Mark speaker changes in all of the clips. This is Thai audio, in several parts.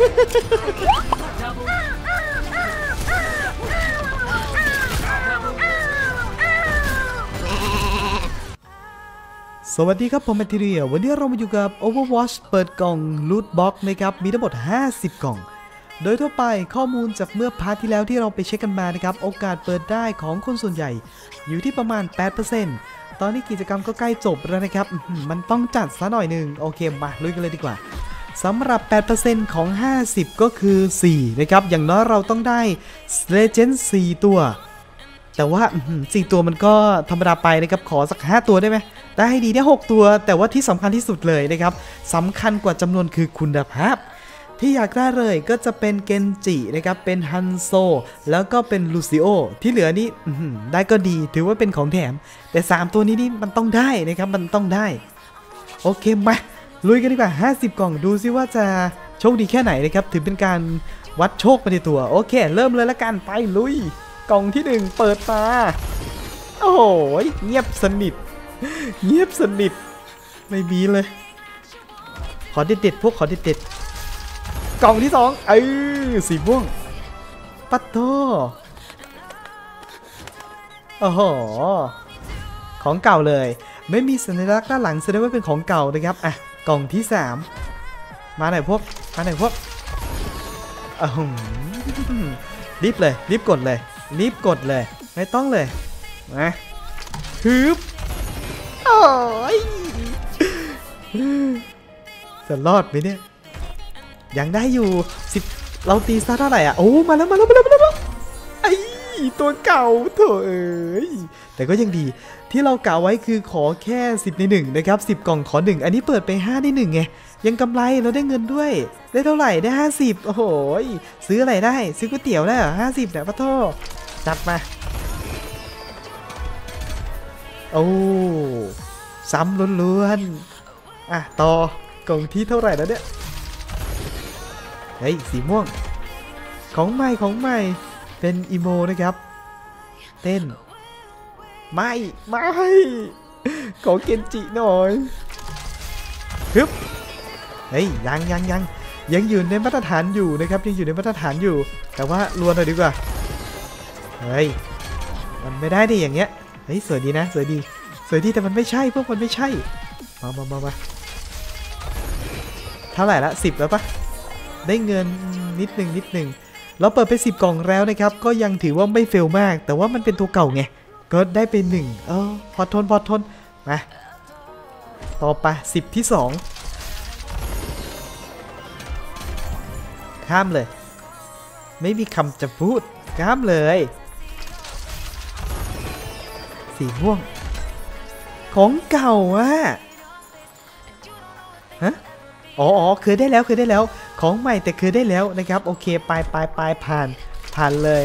Speaker 1: สวัสดีครับผมแมทเรียวันนี้เรามาอยู่กับ Overwatch เปิดกล่อง Loot Box นะครับ มีทั้งหมด 50 กล่อง โดยทั่วไปข้อมูลจากเมื่อพาร์ทที่แล้วที่เราไปเช็คกันมานะครับ โอกาสเปิดได้ของคนส่วนใหญ่ อยู่ที่ประมาณ 8%ตอนนี้กิจกรรมก็ใกล้จบแล้วนะครับ มันต้องจัดซะหน่อยหนึ่งโอเคมาลุยกันเลยดีกว่า สำหรับ 8%ของ 50 ก็คือ 4 นะครับ อย่างน้อยเราต้องได้ Legend 4 ตัว แต่ว่าอื้อหือสี่ตัวมันก็ธรรมดาไปนะครับ ขอสัก 5 ตัวได้ไหม ได้ดีได้ 6 ตัว แต่ว่าที่สำคัญที่สุดเลยนะครับสำคัญกว่าจำนวนคือคุณภาพ ที่อยากได้เลยก็จะเป็นเกนจินะครับ เป็นฮันโซ แล้วก็เป็นลูซิโอ ที่เหลือนี่ได้ก็ดี ถือว่าเป็นของแถม แต่ 3 ตัวนี้นี่มันต้องได้นะครับ มันต้องได้ โอเคมา ลุยกันดีกว่า 50 กล่องดูซิว่าจะโชคดีแค่ไหนนะครับถือเป็นการวัดโชคไปในตัว โอเค เริ่มเลยละกันไปลุย กล่องที่ 1 เปิดมาโอ้โหเงียบสนิท เงียบสนิท ไม่มีเลย ขอเด็ดๆพวกขอเด็ดๆกล่องที่สองเออสีม่วง ปัตโตโอ้โหของเก่าเลย ไม่มีสัญลักษณ์ด้านหลังแสดงว่าเป็นของเก่านะครับอะกล่องที่3มมาหน่อยพวก มาหน่อยพวกอืมรีบเลย รีบกดเลย รีบกดเลย ไม่ต้องเลย มาฮึบโอ้ยจะรอดไหมเนี่ย ยังได้อยู่สิบเราตีซะเท่าไหร่อะ โอ้ มาแล้ว มาแล้ว มาแล้ว มาแล้วไอ้ตัวเก่าโถเอ้ยแต่ก็ยังดี ที่เรากะไว้คือขอแค่ 10 ใน1นะครับ10 กล่องขอ 1 อันนี้เปิดไป 5 ใน1ไงยังกำไรเราได้เงินด้วย ได้เท่าไหร่ได้ 50 โอ้โหยซื้ออะไรได้ ซื้อก๋วยเตี๋ยวได้เหรอ50เนี่ยปะโทจัดมา โอ้ซ้ำล้วนๆอะต่อกล่องที่เท่าไหร่แล้วเนี่ยเฮ้ยสีม่วง ของใหม่ของใหม่เป็นอีโมนะครับ เต้น ไม่ ไม่ ขอเกนจิหน่อยฮึบเฮ้ยยังยังยังยังอยู่ในมาตรฐานอยู่นะครับยังอยู่ในมาตรฐานอยู่ แต่ว่าลวนหน่อยดีกว่าเฮ้ยมันไม่ได้ดิอย่างเงี้ยเฮ้ยสวยดีนะสวยดีสวยดีแต่มันไม่ใช่พวกมันไม่ใช่มามามามาเท่าไหร่ละสิบแล้วปะได้เงินนิดหนึ่งนิดหนึ่งเราเปิดไป10กล่องแล้วนะครับ ก็ยังถือว่าไม่เฟลมาก แต่ว่ามันเป็นตัวเก่าไง ก็ได้ไปหนึ่งเออพอทนพอทนมาต่อไป10ที่2ข้ามเลย ไม่มีคำจะพูดข้ามเลย สีม่วง ของเก่าอะฮะอ๋ออ๋อเคยได้แล้วเคยได้แล้ว ของใหม่แต่เคยได้แล้วนะครับ โอเค ไปไปไปผ่าน ผ่านเลย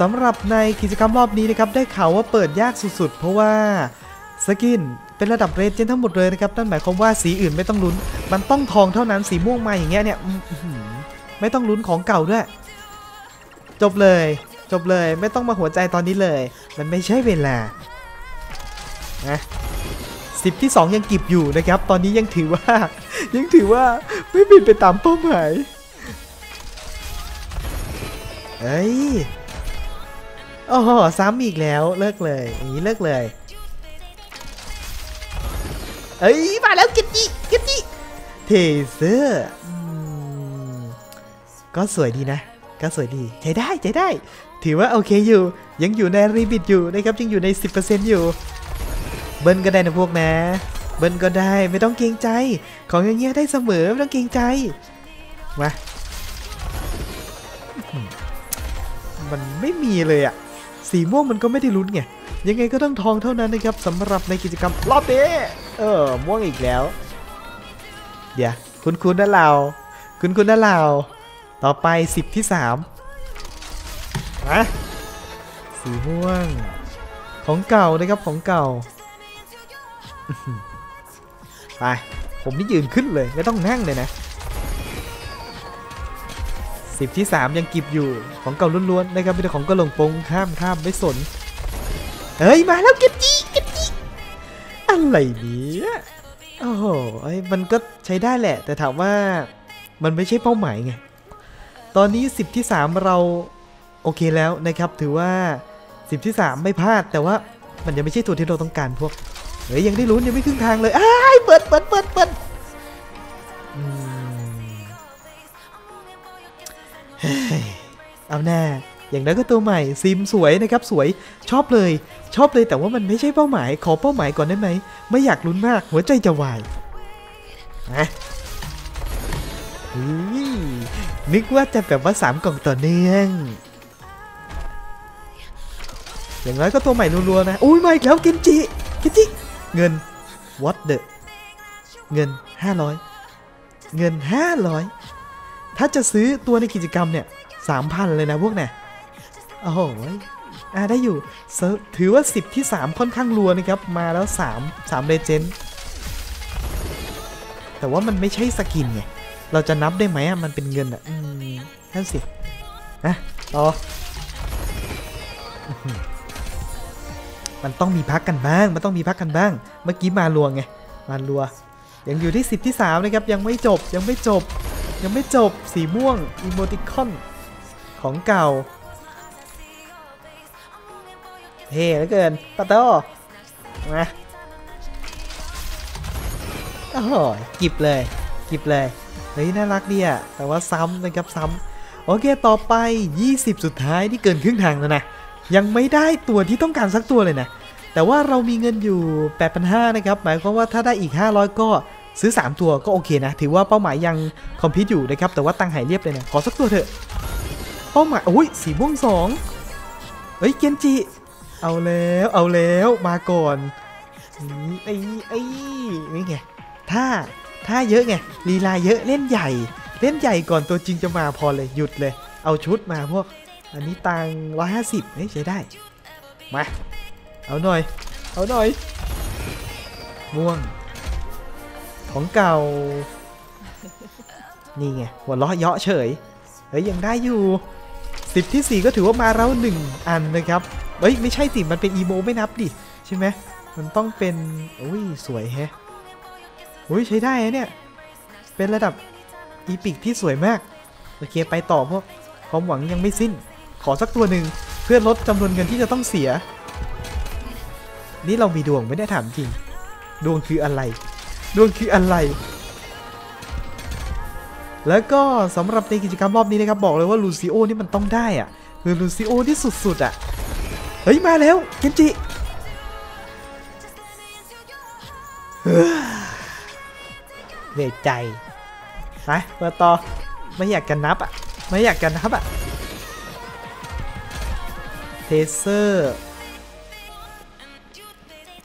Speaker 1: สำหรับในกิจกรรมรอบนี้นะครับได้ข่าวว่าเปิดยากสุดๆ เพราะว่าสกินเป็นระดับเรเจนทั้งหมดเลยนะครับนั่นหมายความว่าสีอื่นไม่ต้องลุ้น มันต้องทองเท่านั้นสีม่วงมาอย่างเงี้ยเนี่ยไม่ต้องลุ้นของเก่าด้วย จบเลย จบเลยไม่ต้องมาหัวใจตอนนี้เลย มันไม่ใช่เวลานะสิบที่ 2 ยังกิบอยู่นะครับ ตอนนี้ยังถือว่า ยังถือว่าไม่เป็นไปตามเป้าหมายเอ้ย โอ้โหซ้ำอีกแล้วเลิกเลยอย่างนี้เลิกเลยเอ้ยมาแล้วกิตจิกิตจิเทเซอร์ก็สวยดีนะ ก็สวยดีใช้ได้ใช้ได้ ถือว่าโอเคอยู่ ยังอยู่ในรีบิดอยู่นะครับยังอยู่ใน 10%อยู่ เบิ้ลก็ได้นะพวกนะ เบิ้ลก็ได้ไม่ต้องเกรงใจ ของอย่างเงี้ยได้เสมอไม่ต้องเกรงใจมามันไม่มีเลยอะ สีม่วงมันก็ไม่ได้ลุ้นไง ยังไงก็ต้องทองเท่านั้นนะครับสำหรับในกิจกรรมรอบนี้เออ ม่วงอีกแล้ว เดี๋ยว คุณคุณนะเรา คุณคุณนะเรา ต่อไป10ที่3มาสีม่วง ของเก่านะครับของเก่า ไป ผมนี่ยืนขึ้นเลย ไม่ต้องนั่งเลยนะ สิบที่3ยังกิบอยู่ของเก่าล้วนๆนะครับเป็นของกระหลงปงข้ามข้ามไม่สนเฮ้ยมาแล้วเก็บจีเก็บจีอะไรเนี่ยโอ้โหไอ้มันก็ใช้ได้แหละ แต่ถามว่ามันไม่ใช่เป้าหมายไง ตอนนี้ 10 ที่ 3 เราโอเคแล้วนะครับ ถือว่า 10 ที่ 3 ไม่พลาด แต่ว่ามันยังไม่ใช่ตัวที่เราต้องการพวก เฮ้ยยังได้ลุ้นยังไม่ครึ่งทางเลยอ้ายเปิดเปิดเปิดเปิดอืม เอาแน่อย่างนั้นก็ตัวใหม่ซิมสวยนะครับสวยชอบเลย ชอบเลยแต่ว่ามันไม่ใช่เป้าหมาย ขอเป้าหมายก่อนได้ไหม ไม่อยากลุ้นมาก หัวใจจะวายนะนึกว่าจะแบบว่าสามกล่องต่อเนื่อง อย่างน้อยก็ตัวใหม่รัวๆนะ อุ้ยมาอีกแล้วกินจิกินจิ เงิน what the เงิน 500 เงิน 500 ถ้าจะซื้อตัวในกิจกรรมเนี่ย 3,000 เลยนะพวกเนี่ยโอ้โหอ่าได้อยู่ ถือว่า 10 ที่ 3 ค่อนข้างรัวนะครับ มาแล้ว 3 3เลเจนด์แต่ว่ามันไม่ใช่สกินไง เราจะนับได้ไหมอะ มันเป็นเงินอะอืมนั่นสินะต่อมันต้องมีพักกันบ้าง มันต้องมีพักกันบ้าง เมื่อกี้มาลัวไง มาลัว ยังอยู่ที่ 10 ที่3นะครับ ยังไม่จบ ยังไม่จบ ยังไม่จบ สีม่วง อีโมติคอน ของเก่า เฮ้เหลือเกินปะโตมาโอ้โหกิบเลย กิบเลย เฮ้ย น่ารักดีอะแต่ว่าซ้ำนะครับซ้ำโอเค ต่อไป 20 สุดท้ายที่เกินครึ่งทางแล้วนะ ยังไม่ได้ตัวที่ต้องการสักตัวเลยนะ แต่ว่าเรามีเงินอยู่ 8,500 นะครับ หมายความว่าถ้าได้อีก 500 ก็ซื้อ 3 ตัวก็โอเคนะ ถือว่าเป้าหมายยังคอมพิวต์อยู่นะครับ แต่ว่าตังหายเรียบเลยนะ ขอสักตัวเถอะ เป้าหมายอุ้ยสีม่วงสองเฮ้ยเกนจิ เอาแล้วเอาแล้วมาก่อนนี่ไอ้ไอ้นี่ไงถ้าถ้าเยอะไงลีลาเยอะเล่นใหญ่ เล่นใหญ่ก่อนตัวจริงจะมาพอเลยหยุดเลย เอาชุดมาพวก อันนี้ตังร้อยห้าสิบเฮ้ยใช้ได้ มา เอาหน่อย เอาหน่อย ม่วง ของเก่า นี่ไงหัวเราะเยาะเฉยเฮ้ยยังได้อยู่ สิบที่สี่ก็ถือว่ามาแล้วหนึ่งอันนะครับเฮ้ยไม่ใช่สิมันเป็นอีโมไม่นับดิใช่ไหมมันต้องเป็นอุ้ยสวยแฮะอุ้ยใช้ได้เนี่ย เป็นระดับอีพิกที่สวยมาก โอเคไปต่อพวกความหวังยังไม่สิ้น ขอสักตัวหนึ่งเพื่อลดจำนวนเงินที่จะต้องเสีย นี่เรามีดวงไม่ได้ถามจริง ดวงคืออะไร ดวงคืออะไร แล้วก็สำหรับในกิจกรรมรอบนี้นะครับบอกเลยว่าลูซิโอนี่มันต้องได้อะคือลูซิโอที่สุดๆอะเฮ้ย มาแล้วเคนจิเฮ้อเหนื่อยใจไปเปิดต่อไม่อยากกันนับอะ ไม่อยากกันนับอะเทเซอร์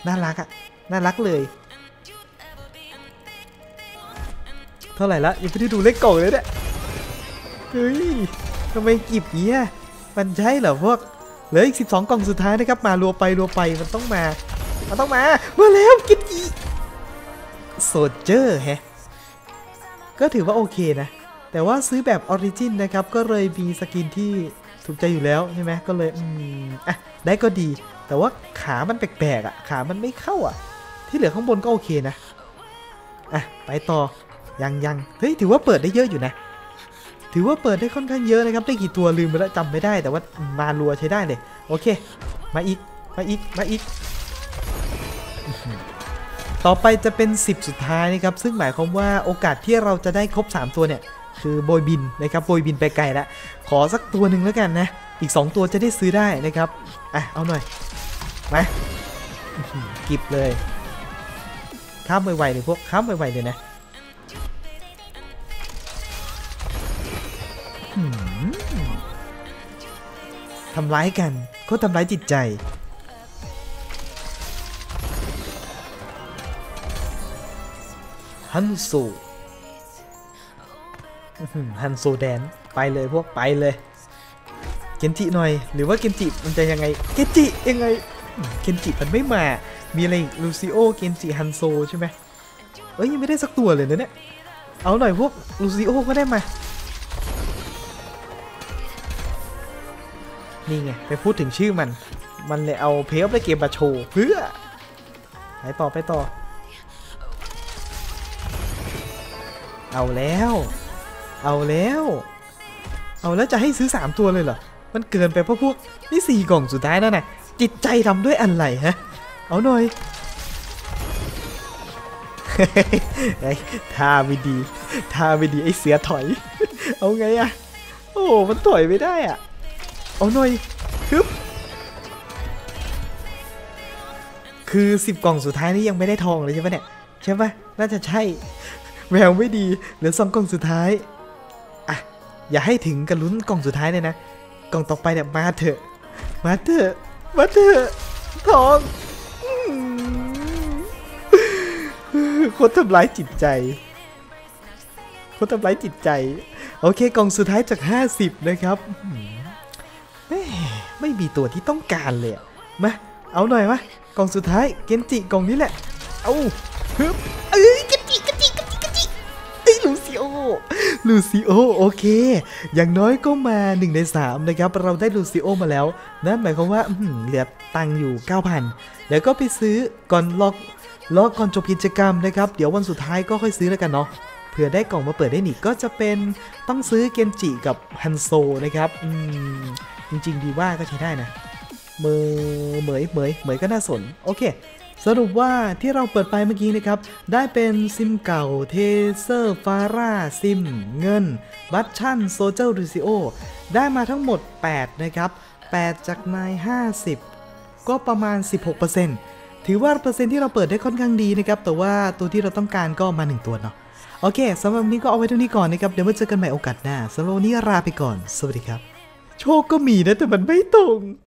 Speaker 1: น่ารักอะ น่ารักเลย เท่าไหร่ละยังไม่ได้ดูเลขกล่องเลยเนี่ยเฮ้ยทำไมกีบเงี้ยมันใช่เหรอพวกเหลืออีก 12 กล่องสุดท้ายนะครับ มารัวไปรัวไปมันต้องมา มันต้องมา มาแล้วกินกีโซเจอร์แฮะ ก็ถือว่าโอเคนะ แต่ว่าซื้อแบบออริจินนะครับ ก็เลยมีสกินที่ถูกใจอยู่แล้วใช่ไหมก็เลยอืมอะได้ก็ดี แต่ว่าขามันแปลกๆอะ ขามันไม่เข้าอะ ที่เหลือข้างบนก็โอเคนะ อะ ไปต่อ ยังยังเฮ้ยถือว่าเปิดได้เยอะอยู่นะ ถือว่าเปิดได้ค่อนข้างเยอะนะครับได้กี่ตัวลืมไปแล้วจำไม่ได้แต่ว่ามารัวใช้ได้เลยโอเค มาอีกมาอีกมาอีก ต่อไปจะเป็น 10 สุดท้ายนะครับ ซึ่งหมายความว่าโอกาสที่เราจะได้ครบ 3 ตัวเนี่ย คือโบยบินนะครับโบยบินไปไกลแล้วขอสักตัวหนึ่งแล้วกันนะ อีก 2 ตัวจะได้ซื้อได้นะครับอะเอาหน่อยมากิบเลยข้ามไวๆเลยพวกข้ามไวๆเลยนะ ทำร้ายกันเขาทำร้ายจิตใจ ฮันซูฮันโซแดน ไปเลยพวกไปเลยเกนจิหน่อย หรือว่าเกนจิมันจะยังไงเกนจิยังไงเกนจิมันไม่มา มีอะไรอีกลูซิโอเกนจิ ฮันโซใช่ไหมเอ้ยยังไม่ได้สักตัวเลยนะเนี่ย เอาหน่อยพวกลูซิโอก็ได้มา นี่ไง ไปพูดถึงชื่อมัน มันเลยเอาเพลฟในเกมมาโชว์เพื่อ ไปต่อไปต่อ เอาแล้ว เอาแล้ว เอาแล้วจะให้ซื้อ 3 ตัวเลยเหรอ มันเกินไปเพราะพวก นี่สี่กล่องสุดท้ายแล้วนะจิตใจทำด้วยอะไรฮะ เอาหน่อยไอ้ท่าไม่ดีท่าไม่ดีไอ้เสือถอย เอาไงอะโอ้ มันถอยไม่ได้อะ เอาหน่อยฮึบคือสิบกล่องสุดท้ายนี่ยังไม่ได้ทองเลยใช่ปะเนี่ย ใช่ปะน่าจะใช่แววไม่ดีเหลือสองกล่องสุดท้ายอะอย่าให้ถึงกับลุ้นกล่องสุดท้ายเลยนะกล่องต่อไปเนี่ยมาเถอะ มาเถอะมาเถอะทองโคตรทำร้ายจิตใจโคตรทำร้ายจิตใจ โอเคกล่องสุดท้ายจาก 50 นะครับ ไม่มีตัวที่ต้องการเลยอะมาเอาหน่อยวะกล่องสุดท้ายเกนจิกล่องนี้แหละ เอาฮึบเอ้ยเกนจิเกนจิเกนจิเกนจิเอ้ยลูซิโอลูซิโอโอเค อย่างน้อยก็มา1ใน3นะครับ เราได้ลูซิโอมาแล้ว นั่นหมายความว่าเหลือตังอยู่ 9,000 แล้วก็ไปซื้อก่อนล็อกล็อกก่อนจบกิจกรรมนะครับ เดี๋ยววันสุดท้ายก็ค่อยซื้อแล้วกันเนาะเผื่อได้กล่องมาเปิดได้หนิก็จะเป็นต้องซื้อเกนจิกับฮันโซนะครับ อืม จริง ๆ ดีว่าก็ใช้ได้นะเมอเหมยเหมยเหมยก็น่าสน โอเค สรุปว่าที่เราเปิดไปเมื่อกี้นะครับ ได้เป็นซิมเก่าเทเซอร์ฟาร่าซิม เงิน บัตชั่นโซเจอร์ริซิโอได้มาทั้งหมด 8 นะครับ 8 จากนาย 50 ก็ประมาณ 16%ถือว่าเปอร์เซ็นต์ที่เราเปิดได้ค่อนข้างดีนะครับ แต่ว่าตัวที่เราต้องการก็มา 1 ตัวเนาะโอเคสำหรับวันนี้ก็เอาไว้เท่านี้ก่อนนะครับ เดี๋ยวมาเจอกันใหม่โอกาสหน้าสำหรับวันนี้ลาไปก่อน สวัสดีครับ โชคก็มีนะแต่มันไม่ตรง